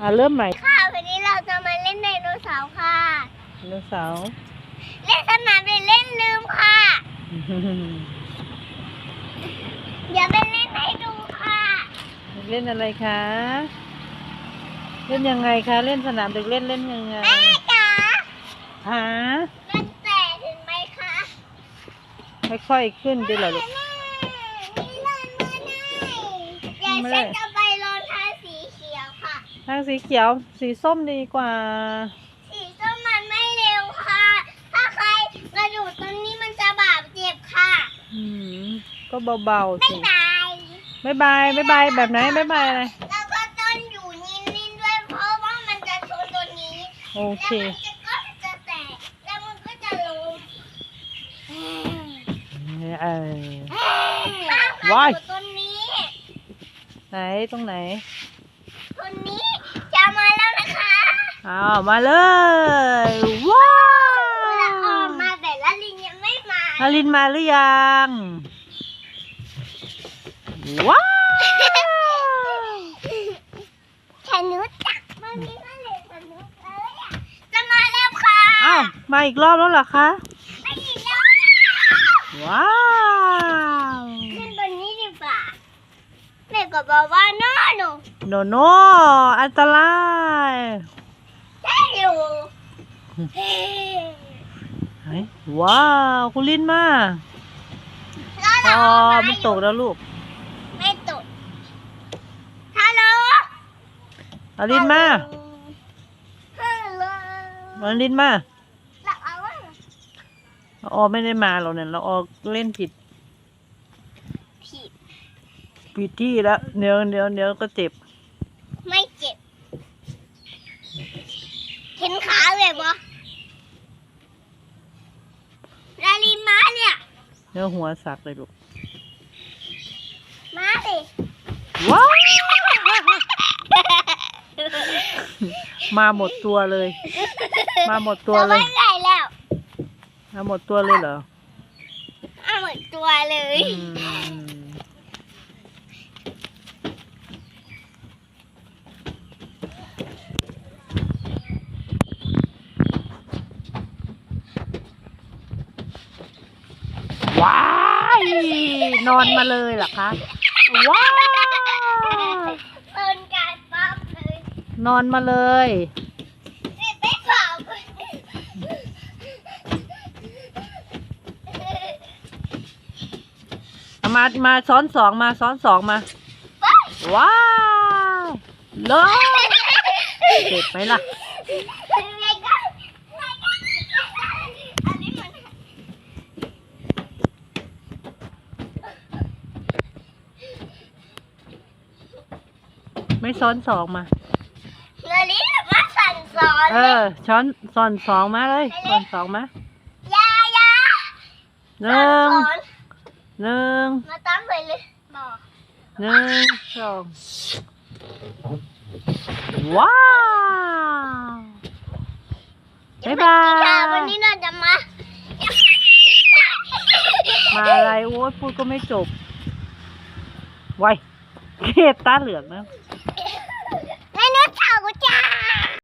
อะเริ่มใหม่ ค่ะ วันนี้เราจะมาเล่นไดโนเสาร์ค่ะ ไดโนเสาร์ เล่นสนามเด็กเล่นลืมค่ะ เดี๋ยวไปเล่นให้ดูค่ะ เล่นอะไรคะ เล่นยังไงคะ เล่นสนามเด็กเล่นเล่นยังไงแม่จ๋าหามันแต่ถึงไหมคะค่อยๆขึ้นดีเหรอลูก แม่มีรอนมาได้เดี๋ยวฉันจะไปรอน ทางสีเขียวสีส้มดีกว่า สีส้มมันไม่เร็วค่ะ ถ้าใครกระโดดตรงนี้มันจะบาดเจ็บค่ะอืมก็เบาๆไม่สิตายบ๊ายบายบ๊ายบายแบบไหนบ๊ายบายอะไรแล้วก็ต้นอยู่นิ่งๆด้วยเพราะว่ามันจะชนตัวนี้โอเคแล้วมันจะก็จะแตกแล้วมันก็จะล้มเออ ว้าว้ายยต้นนี้ ไหนตรงไหนต้นนี้จะมาแล้วนะคะ อ้าวมาเลยว้าละออวกมาแต่ละลิงยังไม่มานารินมาหรือยังว้าวฉันรู้จักมันมีก็เลยฉันรู้เลยอะจะมาแล้วค่ะอ้าวมาอีกรอบแล้วเหรอคะไม่อีกแล้วว้าวขึ้นบนนี้ดีกว่าแม่ก็บอกว่าน้อหนูโนโนอันตราย ได้อยู่ ไหน ว้าวคุณลินมาแล้วพเราอเอามันตกแล้วลูก ไม่ตกฮัลโหลนารินมาฮัลโหลนารินมาเราเอาว่าเราออไม่ได้มาหรอกเนี่ยเราออเล่นผิด ผิดผิดที่แล้วเดี๋ยวเดี๋ยวเดี๋ยวก็เจ็บ ไม่เจ็บ เห็นขาเลยปะลาลินมาเนี่ย เดี๋ยวหัวสักเลยลูก มาสิว้าวมาหมดตัวเลย มาหมดตัวเลยราไม่ไหวแล้วมาหมดตัวเลยเหรอ เอาหมดตัวเลย อืม ว้ายนอนมาเลยเหรอคะ ว้าวเปินการปั๊บเลยนอนมาเลย ไม่ไม่เปล่าเอามา มาซ้อนสองมาซ้อนสองมา ว้าวเลยเจ็บไหมล่ะม่ก็ไม่ก็อันนี้มัน ไม่ซ้อนสองมาเงินนี้มาสั่นสอนเอเลยอ ช้อนซ้อนสองมาเลยซ้อนสองมาอยาอยาหนึ่งสอนหนึ่งมาตั้งไปเลยบอกหนึ่งสองว้าวบ๊ายบาค่ะวันยนี้เราจะมามาอะไรโอ้ยพูดก็ไม่จบไว้เกตตาเหลืองนะ เ